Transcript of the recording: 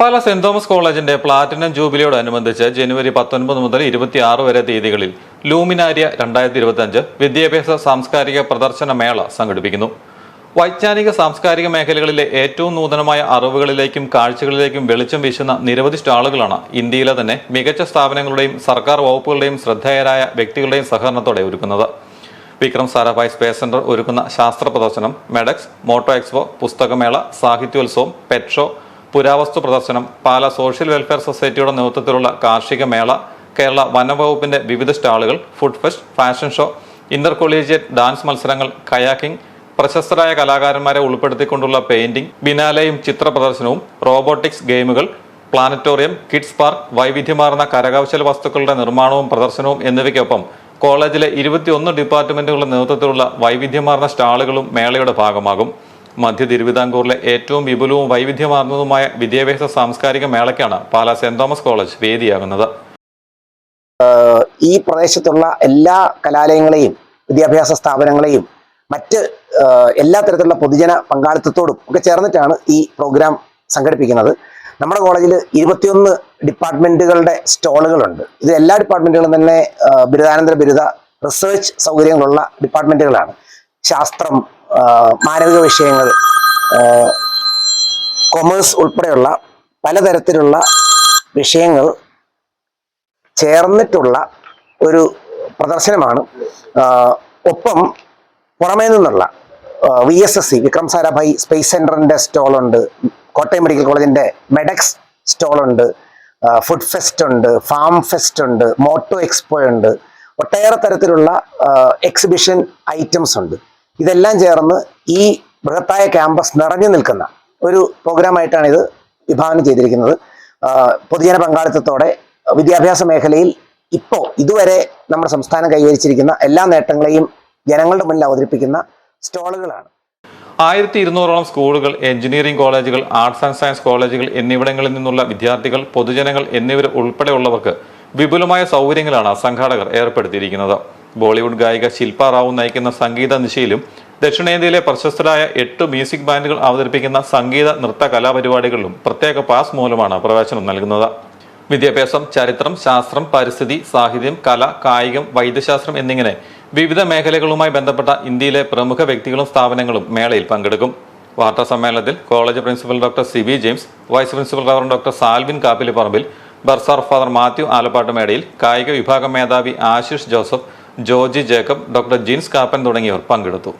പാല സെന്റ് തോമസ് കോളേജിന്റെ പ്ലാറ്റിനം ജൂബിലിയോടനുബന്ധിച്ച് ജനുവരി പത്തൊൻപത് മുതൽ ഇരുപത്തിയാറ് വരെ തീയതികളിൽ ലൂമിനാരിയ രണ്ടായിരത്തി ഇരുപത്തി അഞ്ച് വിദ്യാഭ്യാസ സാംസ്കാരിക പ്രദർശന മേള സംഘടിപ്പിക്കുന്നു. വൈജ്ഞാനിക സാംസ്കാരിക മേഖലകളിലെ ഏറ്റവും നൂതനമായ അറിവുകളിലേക്കും കാഴ്ചകളിലേക്കും വെളിച്ചം വീശുന്ന നിരവധി സ്റ്റാളുകളാണ് ഇന്ത്യയിലെ തന്നെ മികച്ച സ്ഥാപനങ്ങളുടെയും സർക്കാർ വകുപ്പുകളുടെയും ശ്രദ്ധേയരായ വ്യക്തികളുടെയും സഹകരണത്തോടെ ഒരുക്കുന്നത്. വിക്രം സാരാഭായ് സ്പേസ് സെന്റർ ഒരുക്കുന്ന ശാസ്ത്ര പ്രദർശനം മെഡക്സ് മോട്ടോ എക്സ്പോ പുസ്തകമേള സാഹിത്യോത്സവം പെറ്റ് ഷോ പുരാവസ്തു പ്രദർശനം പാല സോഷ്യൽ വെൽഫെയർ സൊസൈറ്റിയുടെ നേതൃത്വത്തിലുള്ള കാർഷിക മേള കേരള വനവകുപ്പിന്റെ വിവിധ സ്റ്റാളുകൾ food fest fashion show intercollegiate dance മത്സരങ്ങൾ കയാക്കിംഗ് പ്രശസ്തരായ കലാകാരന്മാരെ ഉൾപ്പെടുത്തിക്കൊണ്ടുള്ള പെയിന്റിംഗ് ബിനാലയും ചിത്ര പ്രദർശനവും റോബോട്ടിക്സ് ഗെയിമുകൾ പ്ലാനറ്റോറിയം കിഡ്സ് പാർക്ക് വൈവിധ്യമാർന്ന കരകൗശല വസ്തുക്കളുടെ നിർമ്മാണവും പ്രദർശനവും എന്നിവയ്ക്കൊപ്പം കോളേജിലെ ഇരുപത്തിയൊന്ന് ഡിപ്പാർട്ട്മെന്റുകളുടെ നേതൃത്വത്തിലുള്ള വൈവിധ്യമാർന്ന സ്റ്റാളുകളും മേളയുടെ ഭാഗമാകും. മധ്യ തിരുവിതാംകൂറിലെ ഏറ്റവും വിപുലവും വൈവിധ്യമാർന്നതുമായ വിദ്യാഭ്യാസ സാംസ്കാരിക മേളയ്ക്കാണ് പാലാ സെന്റ് തോമസ് കോളേജ് വേദിയാകുന്നത്. ഈ പ്രദേശത്തുള്ള എല്ലാ കലാലയങ്ങളെയും വിദ്യാഭ്യാസ സ്ഥാപനങ്ങളെയും മറ്റ് എല്ലാ തരത്തിലുള്ള പൊതുജന പങ്കാളിത്തത്തോടും ഒക്കെ ചേർന്നിട്ടാണ് ഈ പ്രോഗ്രാം സംഘടിപ്പിക്കുന്നത്. നമ്മുടെ കോളേജിൽ ഇരുപത്തിയൊന്ന് ഡിപ്പാർട്ട്മെന്റുകളുടെ സ്റ്റോളുകളുണ്ട്. ഇത് എല്ലാ ഡിപ്പാർട്ട്മെന്റുകളും തന്നെ ബിരുദാനന്തര ബിരുദ റിസർച്ച് സൗകര്യങ്ങളുള്ള ഡിപ്പാർട്ട്മെന്റുകളാണ് ശാസ്ത്രം മാനവിക വിഷയങ്ങൾ കൊമേഴ്സ് ഉൾപ്പെടെയുള്ള പലതരത്തിലുള്ള വിഷയങ്ങൾ ചേർന്നിട്ടുള്ള ഒരു പ്രദർശനമാണ്. ഒപ്പം പുറമേ നിന്നുള്ള V S S C Vikram Sarabhai space സെന്ററിന്റെ സ്റ്റോളുണ്ട് കോട്ടയം മെഡിക്കൽ കോളേജിന്റെ മെഡക്സ് സ്റ്റോളുണ്ട് ഫുഡ് ഫെസ്റ്റ് ഉണ്ട് ഫാം ഫെസ്റ്റ് ഉണ്ട് മോട്ടോ എക്സ്പോ ഉണ്ട് ഒട്ടേറെ തരത്തിലുള്ള എക്സിബിഷൻ ഐറ്റംസ് ഉണ്ട്. ഇതെല്ലാം ചേർന്ന് ഈ ബൃഹത്തായ ക്യാമ്പസ് നിറഞ്ഞു നിൽക്കുന്ന ഒരു പ്രോഗ്രാമായിട്ടാണ് ഇത് വിഭാവനം ചെയ്തിരിക്കുന്നത്. പൊതുജന പങ്കാളിത്തത്തോടെ വിദ്യാഭ്യാസ മേഖലയിൽ ഇപ്പോൾ ഇതുവരെ നമ്മുടെ സംസ്ഥാനം കൈവരിച്ചിരിക്കുന്ന എല്ലാ നേട്ടങ്ങളെയും ജനങ്ങളുടെ മുന്നിൽ അവതരിപ്പിക്കുന്ന സ്റ്റോളുകളാണ്. ആയിരത്തി ഇരുന്നൂറോളം സ്കൂളുകൾ എഞ്ചിനീയറിംഗ് കോളേജുകൾ ആർട്സ് ആൻഡ് സയൻസ് കോളേജുകൾ എന്നിവിടങ്ങളിൽ നിന്നുള്ള വിദ്യാർത്ഥികൾ പൊതുജനങ്ങൾ എന്നിവർ ഉൾപ്പെടെയുള്ളവർക്ക് വിപുലമായ സൗകര്യങ്ങളാണ് സംഘാടകർ ഏർപ്പെടുത്തിയിരിക്കുന്നത്. ബോളിവുഡ് ഗായിക ശില്പ റാവു നയിക്കുന്ന സംഗീത നിശയിലും ദക്ഷിണേന്ത്യയിലെ പ്രശസ്തരായ എട്ട് മ്യൂസിക് ബാൻഡുകൾ അവതരിപ്പിക്കുന്ന സംഗീത നൃത്ത കലാപരിപാടികളിലും പ്രത്യേക പാസ് മൂലമാണ് പ്രവേശനം നൽകുന്നത്. വിദ്യാഭ്യാസം ചരിത്രം ശാസ്ത്രം പരിസ്ഥിതി സാഹിത്യം കല കായികം വൈദ്യശാസ്ത്രം എന്നിങ്ങനെ വിവിധ മേഖലകളുമായി ബന്ധപ്പെട്ട ഇന്ത്യയിലെ പ്രമുഖ വ്യക്തികളും സ്ഥാപനങ്ങളും മേളയിൽ പങ്കെടുക്കും. വാർത്താ സമ്മേളനത്തിൽ college principal doctor C V James vice principal reverend doctor Salvin Kappilipparambil bursar father Mathew Alappattu Medayil കായിക വിഭാഗം മേധാവി ആശിഷ് ജോസഫ് ജോർജി ജേക്കബ് ഡോക്ടർ ജീൻസ് കാപ്പൻ തുടങ്ങിയവർ പങ്കെടുത്തു.